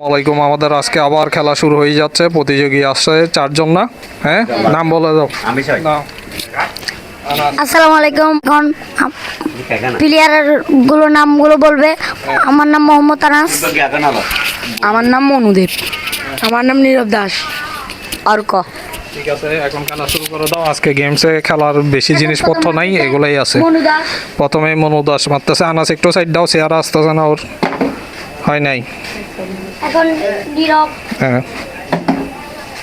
ওয়ালাইকুম আমাদের আজকে আবার খেলা শুরু হয়ে যাচ্ছে প্রতিযোগী আসছে চারজন না? হ্যাঁ? নাম বলে দাও। আমি সবাই না আসসালামু আলাইকুম এখন প্লেয়ারেরগুলো নামগুলো বলবে। আমার নাম মোহাম্মদ আনাস। আমার নাম মনুদেব। আমার নাম নীরব দাস। অর্ক ঠিক আছে এখন খেলা শুরু করে দাও। আজকে গেমসে খেলার বেশি জিনিসপত্র নাই এগুলাই আছে। প্রথমে মনু দাস মারতেছে। আনাস একটু সাইড দাও চেয়ার আসতেছে না ওর। হয় নাই? এখন নীরব। হ্যাঁ।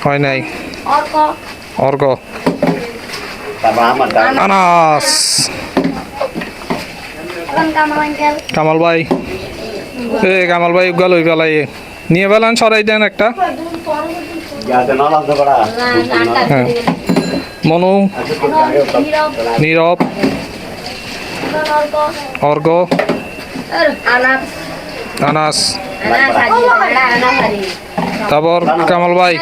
হয় নাই? অর্ক। ডাক। আনাস। কামাল ভাই। এ কামাল ভাই গেল ওই বেলায় নিয়ে বেলান সরাই দেন একটা। হ্যাঁ মনু। নীরব। নীরব। অর্গ আনাস। আনাস। তারপর কামাল ভাই।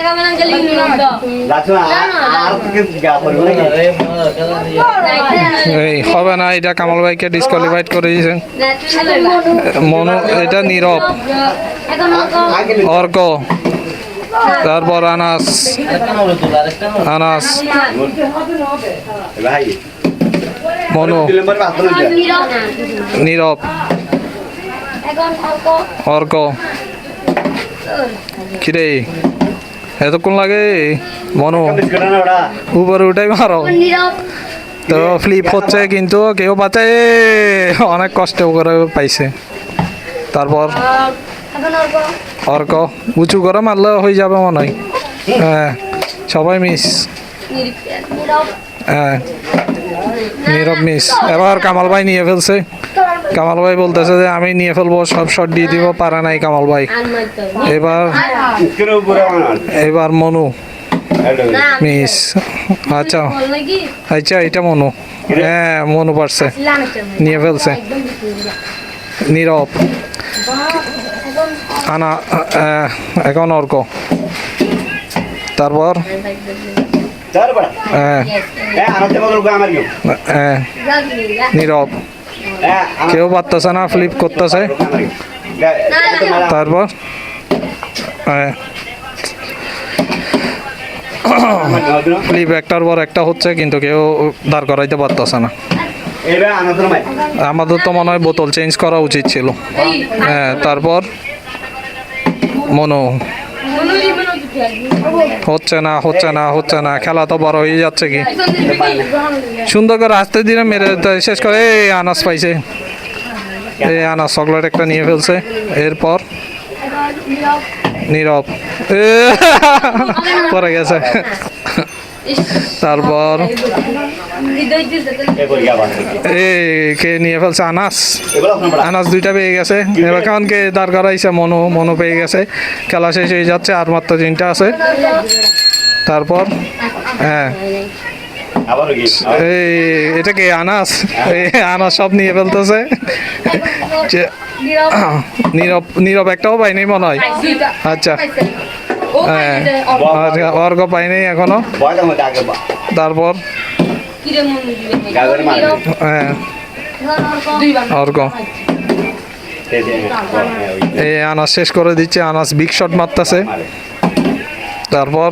হবে না এটা কামাল ভাইকে ডিসকোয়ালিফাইড করে দিয়েছেন মনু এটা নীরব। অর্ক। তারপর আনাস। আনাস। মনু। নীরব। অর্ক। কিরে? এতক্ষণ লাগে? মনু উপরে উঠাই মারো। তো ফ্লিপ হচ্ছে কিন্তু কেউ বাঁচায়। অনেক কষ্ট করে পাইছে। তারপর? অর্ক অর্ক উঁচু করে মারলে হয়ে যাবে মনে হয়। হ্যাঁ সবাই মিস হ্যাঁ নীরব মিস এবার কামাল ভাই নিয়ে ফেলছে। কামাল ভাই বলতেছে যে আমি নিয়ে ফেলব সব শট দিয়ে দিব পারে নাই কামাল ভাই। এবার এবার মনু। মিস। আচ্ছা। আচ্ছা এটা মনু। হ্যাঁ মনু পারছে। নিয়ে ফেলছে। নীরব। আনা এখন অর্ক। তারপর? হ্যাঁ। হ্যাঁ নীরব। কেউ পারতেছে না ফ্লিপ করতেছে। তারপর? হ্যাঁ। ফ্লিপ একটার পর একটা হচ্ছে, কিন্তু কেউ দাঁড় করাইতে পারতেছে না। আমাদের তো মনে হয় বোতল চেঞ্জ করা উচিত ছিল। হ্যাঁ তারপর? মনো। হচ্ছে না হচ্ছে না হচ্ছে না। খেলা তো বড় হয়ে যাচ্ছে কি? সুন্দর করে আসতে দিনে মেরে শেষ করে এই আনাস পাইছে। এই আনাস চকলেট একটা নিয়ে ফেলছে। এরপর নীরব। পরে গেছে। তারপর কে নিয়ে ফেলছে? আনাস। আনাস দুইটা পেয়ে গেছে। এবার কারণ কে দাঁড় করাইছে? মনো মনো পেয়ে গেছে। খেলা শেষ হয়ে যাচ্ছে আর মাত্র তিনটা আছে। তারপর হ্যাঁ। এই এটা কে? আনাস? এই আনাস সব নিয়ে ফেলতেছে। যে- নীরব নীরব একটাও পাইনি মনে হয়। আচ্ছা। অর্ঘ পাইনি এখনও? তারপর? হ্যাঁ। অর্ঘ এই আনাস শেষ করে দিচ্ছে আনাস বিগ শট মারতেছে। তারপর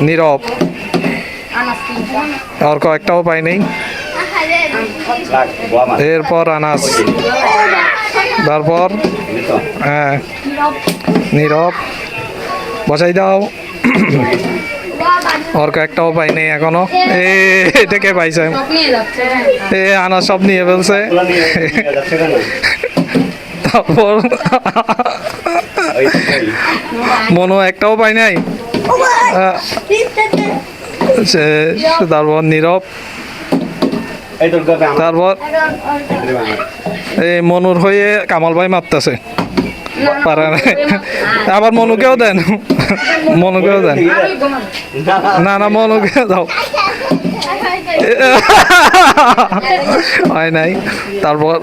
নীরব। অর্ক একটাও পাইনি এরপর আনাস। তারপর? হ্যাঁ। নীরব। বসাই দাও। অর্ক একটাও পাইনি এখনও। এ, এটা পাইছে? এ আনাস সব নিয়ে ফেলছে। তারপর মনো একটাও পাই নাই। তারপর নীরব। তারপর এই মনুর হয়ে কামাল ভাই মারতেছে। আবার মনুকেও দেন। মনুকেও দেন। না না মনুকে দাও। হয় নাই। তারপর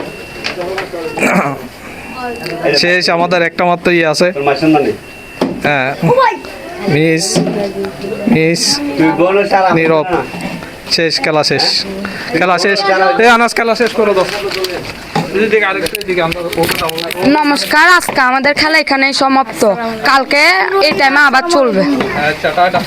শেষ, আমাদের একটা মাত্র ইয়ে আছে। হ্যাঁ। Miss miss, Nirav. শেষ, খেলা শেষ। খেলা শেষ। আনাস, খেলা শেষ করে দাও। নমস্কার আজকে আমাদের খেলা এখানে সমাপ্ত। কালকে এই টাইমে আবার চলবে। আচ্ছা টাটা।